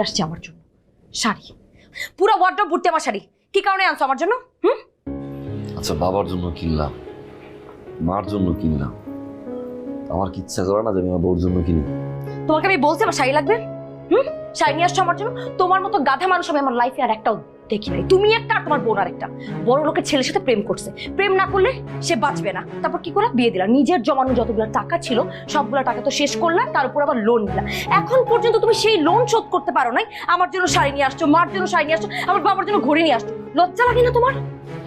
আসছে আমার জন্য। শাড়ি। পুরো ওয়ার্ড্রপ ভর্তি আমার শাড়ি। কি কারণে আনছো আমার জন্য? হুম? আচ্ছা বাবার জন্য কিনলাম। মার জন্য কিনলাম। আমার কি ইচ্ছা করে না যে আমি আমার বউর জন্য কিনি? তোমাকে আমি বলছি আমার শাড়ি লাগবে? হুম? শাড়ি নিয়ে আসছো আমার জন্য? তোমার মতো গাধা মানুষ আমি আমার লাইফে আর একটাও দেখি নাই। তুমি একটা আর তোমার বোন আর একটা বড় লোকের ছেলের সাথে প্রেম করছে। প্রেম না করলে সে বাঁচবে না। তারপর কি করে বিয়ে দিলা। নিজের জমানো যতগুলো টাকা ছিল সবগুলো টাকা তো শেষ করলা তার উপর আবার লোন নিলা। এখন পর্যন্ত তুমি সেই লোন শোধ করতে পারো নাই। আমার জন্য শাড়ি নিয়ে আসছো মার জন্য শাড়ি নিয়ে আসছো আমার বাবার জন্য ঘড়ি নিয়ে আসছো। লজ্জা লাগে না তোমার?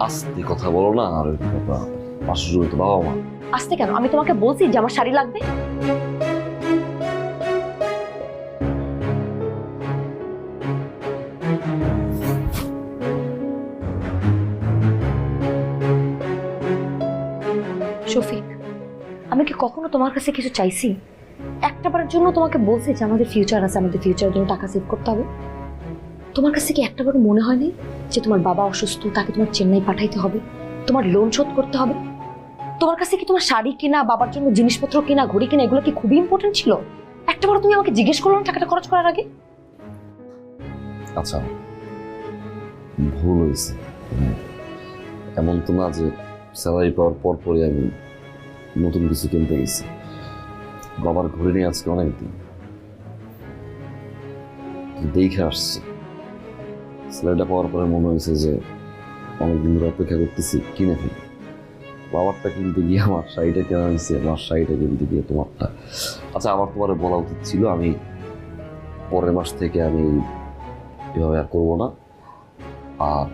আস্তে কথা বলো না আর বাবা মা। আসতে কেন? আমি তোমাকে বলছি যে আমার শাড়ি লাগবে। শফিক, আমি কি কখনো তোমার কাছে কিছু চাইছি? একটা বারের জন্য তোমাকে বলছি যে আমাদের ফিউচার আছে, আমাদের ফিউচারের জন্য টাকা সেভ করতে হবে। তোমার কাছে কি একটা বার মনে হয়নি যে তোমার বাবা অসুস্থ, তাকে তোমার চেন্নাই পাঠাইতে হবে, তোমার লোন শোধ করতে হবে? তোমার কাছে কি তোমার শাড়ি কিনা, বাবার জন্য জিনিসপত্র কিনা, ঘড়ি কিনা, এগুলো কি খুবই ইম্পর্টেন্ট ছিল? একটা বার তুমি আমাকে জিজ্ঞেস করল না টাকাটা খরচ করার আগে? আচ্ছা ভুল হয়েছে। মানে এমন তো না যে স্যালারি পাওয়ার পর পরে আমি নতুন কিছু কিনতে গেছি। বাবার ঘুরে নিয়ে আজকে অনেক দিন। দেখে আসছি। স্যালারিটা পাওয়ার পরে মনে হয়েছে যে অনেকদিন ধরে অপেক্ষা করতেছি, কিনে ফেলি। বাবারটা কিনতে গিয়ে আমার শাড়িটা কেনা হয়েছে, আমার শাড়িটা কিনতে গিয়ে তোমারটা। আচ্ছা আমার তোমার বলা উচিত ছিল, আমি পরের মাস থেকে আমি এভাবে আর করব না। আর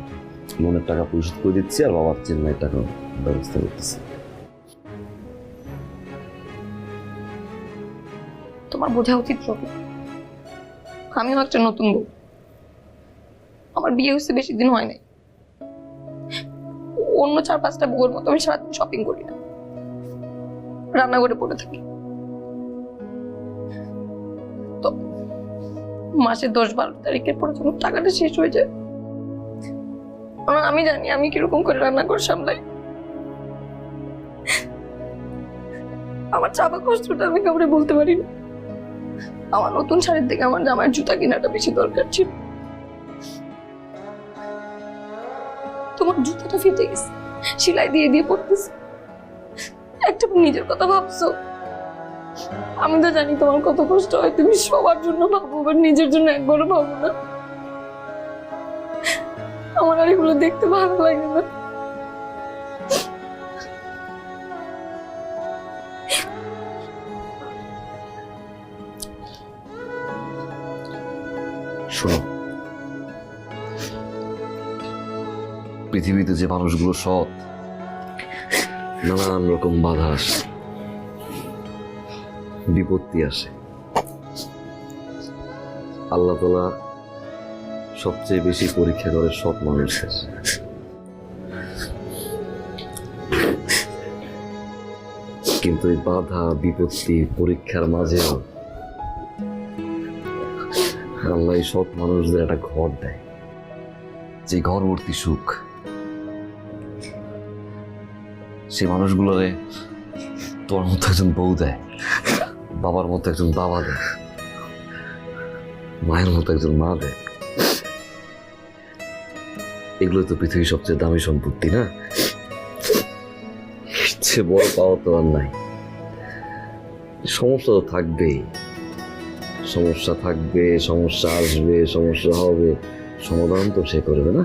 লোনের টাকা পরিশোধ করে দিচ্ছি আর বাবার চেন্নাইয়ের টাকা ব্যবস্থা করতেছি। তোমার বোঝা উচিত রবি আমিও একটা নতুন বউ। আমার বিয়ে হচ্ছে বেশি দিন হয় নাই। অন্য চার পাঁচটা বউয়ের মতো আমি সারাদিন শপিং করি না। রান্না করে পড়ে থাকি। তো মাসে দশ বারো তারিখের পরে যখন টাকাটা শেষ হয়ে যায় আমি জানি, আমি কীরকম করে রান্না করে সামলাই। আমার চাপা কষ্টটা আমি কাউরে বলতে পারি না আমার নতুন শাড়ির থেকে আমার জামার জুতা কেনাটা বেশি দরকার ছিল। তোমার জুতাটা ফেটে গেছে, সেলাই দিয়ে দিয়ে পড়তেছে একটা নিজের কথা ভাবছ। আমি তো জানি তোমার কত কষ্ট হয়, তুমি সবার জন্য ভাবো নিজের জন্য একবারও ভাবো না। আমার আর এগুলো দেখতে ভালো লাগে না। পৃথিবীতে যে মানুষগুলো সৎ, নানান রকম বাধা আসে, বিপত্তি আসে। আল্লাহ তালা সবচেয়ে বেশি পরীক্ষা করে সৎ মানুষের। কিন্তু এই বাধা, বিপত্তি পরীক্ষার মাঝেও আল্লাহ সৎ মানুষদের একটা ঘর দেয়। যে ঘরবর্তী সুখ সেই মানুষগুলোরে তোমার মতো একজন বউ দেয়, বাবার মতো একজন বাবা দেয়, মায়ের মতো একজন মা দেয়। এগুলো তো পৃথিবীর সবচেয়ে দামি সম্পত্তি, না? ইচ্ছে বড় পাওয়া তো আর নাই। সমস্যা তো থাকবেই। সমস্যা থাকবে, সমস্যা আসবে, সমস্যা হবে। সমাধান তো সে করবে, না?